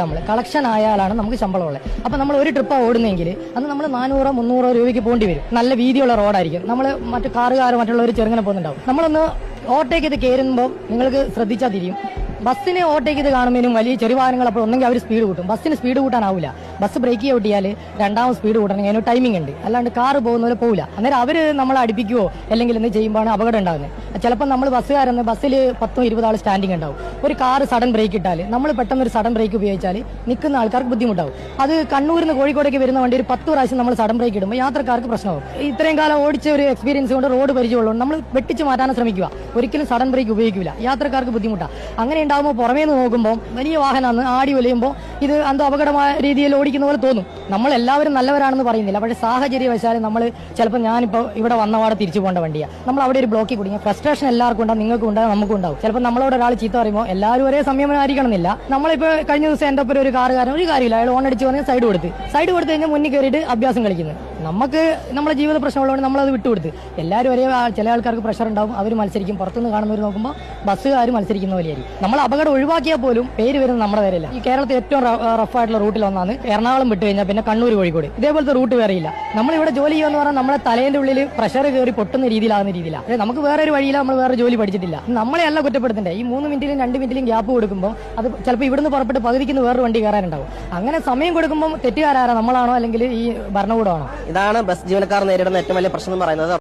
നമ്മൾ കളക്ഷൻ ആയാലാണ് നമുക്ക് ശമ്പളം ഉള്ളത്. അപ്പൊ നമ്മൾ ഒരു ട്രിപ്പാണ് ഓടുന്നെങ്കിൽ അന്ന് നമ്മൾ നാനൂറോ മുന്നൂറോ രൂപയ്ക്ക് പോകേണ്ടി വരും. നല്ല വീതിയുള്ള റോഡായിരിക്കും നമ്മൾ മറ്റു കാറുകാർ മറ്റുള്ളവർ ചെറുങ്ങനെ പോകുന്നുണ്ടാവും. നമ്മളൊന്ന് ഓവർടേക്ക് ചെയ്ത് കയറുമ്പോൾ നിങ്ങൾക്ക് ശ്രദ്ധിച്ചാൽ തിരിയും. ബസ്സിനെ ഓവർടേക്ക് ചെയ്ത് കാണുമ്പോഴും വലിയ ചെറിയ വാഹനങ്ങൾ അപ്പോൾ ഒന്നെങ്കിൽ അവർ സ്പീഡ് കൂട്ടും. ബസ്സിന് സ്പീഡ് കൂട്ടാനാവില്ല ബസ് ബ്രേക്ക് ചവിട്ടിയാൽ രണ്ടാമത് സ്പീഡ് കൂട്ടണമെങ്കിൽ അതിന് ടൈമിംഗ് ഉണ്ട്. അല്ലാണ്ട് കാർ പോകുന്ന പോലെ പോകില്ല അന്നേരം അവർ നമ്മളെ അടിപ്പിക്കുകയോ അല്ലെങ്കിൽ എന്ത് ചെയ്യുമ്പോഴാണ് അപകടം ഉണ്ടാകുന്നത് ചിലപ്പോൾ നമ്മൾ ബസ്സുകാരെന്ന് ബസ്സിൽ പത്തും ഇരുപത് ആൾ സ്റ്റാൻഡിംഗ് ഉണ്ടാവും. ഒരു കാർ സഡൻ ബ്രേക്ക് ഇട്ടാൽ നമ്മൾ പെട്ടെന്ന് ഒരു സഡൻ ബ്രേക്ക് ഉപയോഗിച്ചാൽ നിൽക്കുന്ന ആൾക്കാർക്ക് ബുദ്ധിമുട്ടാവും. അത് കണ്ണൂരിൽ നിന്ന് കോഴിക്കോടേക്ക് വരുന്ന വണ്ടി ഒരു പത്ത് പ്രാവശ്യം നമ്മൾ സഡൻ ബ്രേക്ക് ഇടുമ്പോൾ യാത്രക്കാർക്ക് പ്രശ്നമാവും. ഇത്രയും കാലം ഓടിച്ച ഒരു എക്സ്പീരിയൻസ് കൊണ്ട് റോഡ് പരിചയമുള്ളതുകൊണ്ട് നമ്മൾ വെട്ടിച്ച് മാറ്റാൻ ശ്രമിക്കുക. ഒരിക്കലും സഡൻ ബ്രേക്ക് ഉപയോഗിക്കില്ല യാത്രക്കാർക്ക് ബുദ്ധിമുട്ടാണ് അങ്ങനെ ഉണ്ടാകുമ്പോൾ പുറമേ നിന്ന് നോക്കുമ്പോൾ വലിയ വാഹനമാണ് ആടി ഒലിയുമ്പോൾ ഇത് എന്തോ അപകടമായ രീതിയിൽ ഓടിക്കുന്ന പോലെ തോന്നും. നമ്മൾ എല്ലാവരും നല്ലവരാണെന്ന് പറയുന്നില്ല. പക്ഷേ സാഹചര്യവശാലും നമ്മൾ ചിലപ്പോൾ ഞാനിപ്പോൾ ഇവിടെ വന്നപാടെ തിരിച്ചു പോകേണ്ട വണ്ടിയാണ് നമ്മൾ അവിടെ ഒരു ബ്ലോക്കിൽ കുടുങ്ങിയ ഫ്രസ്ട്രേഷൻ എല്ലാവർക്കും ഉണ്ടാകും നിങ്ങൾക്കും ഉണ്ടാകും നമുക്കും ഉണ്ടാവും. ചിലപ്പോൾ നമ്മളോട് ഒരാൾ ചീത്ത പറയുമ്പോൾ എല്ലാവരും ഒരേ സംയമനമായിരിക്കണം എന്നില്ല നമ്മളിപ്പോൾ കഴിഞ്ഞ ദിവസം എന്റെ ഒപ്പം ഒരു കാറുകാരൻ ഒരു കാര്യമില്ല. അയാൾ ഓൺ അടിച്ച് പറഞ്ഞാൽ സൈഡ് കൊടുത്ത്. സൈഡ് കൊടുത്ത് കഴിഞ്ഞാൽ മുന്നിൽ കയറിയിട്ട് അഭ്യാസം കളിക്കുന്നത് നമുക്ക് നമ്മുടെ ജീവിത പ്രശ്നമുള്ളതുകൊണ്ട് നമ്മളത് വിട്ടുകൊടുത്ത്. എല്ലാവരും ഒരേ ചില ആൾക്കാർക്ക് പ്രഷർ ഉണ്ടാവും. അവർ മത്സരിക്കും. പുറത്തുനിന്ന് കാണുന്നവർ നോക്കുമ്പോൾ ബസ്സുകാർ മത്സരിക്കുന്ന പോലെയായിരിക്കും. നമ്മൾ അപകടം ഒഴിവാക്കിയാൽ പോലും പേര് വരുന്നത് നമ്മുടെ പേരല്ല. ഈ കേരളത്തിൽ ഏറ്റവും റഫായിട്ടുള്ള റൂട്ടിൽ ഒന്നാണ് എറണാകുളം വിട്ട് കഴിഞ്ഞാൽ പിന്നെ കണ്ണൂർ കോഴിക്കോട്. ഇതേപോലത്തെ റൂട്ട് വേറെയില്ല നമ്മൾ ഇവിടെ ജോലി ചെയ്യുമെന്ന് പറഞ്ഞാൽ നമ്മുടെ തലേന്റെ ഉള്ളിൽ പ്രഷർ കയറി പൊട്ടുന്ന രീതിയിലാകുന്ന രീതിയിലാണ് നമുക്ക് വേറെ ഒരു വഴിയില്ല നമ്മൾ വേറെ ജോലി പഠിച്ചിട്ടില്ല. നമ്മളെ അല്ല ഈ മൂന്ന് മിനിറ്റിലും രണ്ട് മിനിറ്റിലും ഗ്യാപ്പ് കൊടുക്കുമ്പോൾ അത് ചിലപ്പോൾ ഇവിടുന്ന് പുറപ്പെട്ട് പകുതിക്കുന്ന വേറൊരു വണ്ടി കയറാനുണ്ടാവും അങ്ങനെ സമയം കൊടുക്കുമ്പോൾ തെറ്റുകാരാരാ നമ്മളാണോ അല്ലെങ്കിൽ ഈ ഭരണകൂടമാണോ? ഇതാണ് ബസ് ജീവനക്കാർ നേരിടുന്ന ഏറ്റവും വലിയ പ്രശ്നം എന്ന് പറയുന്നത്?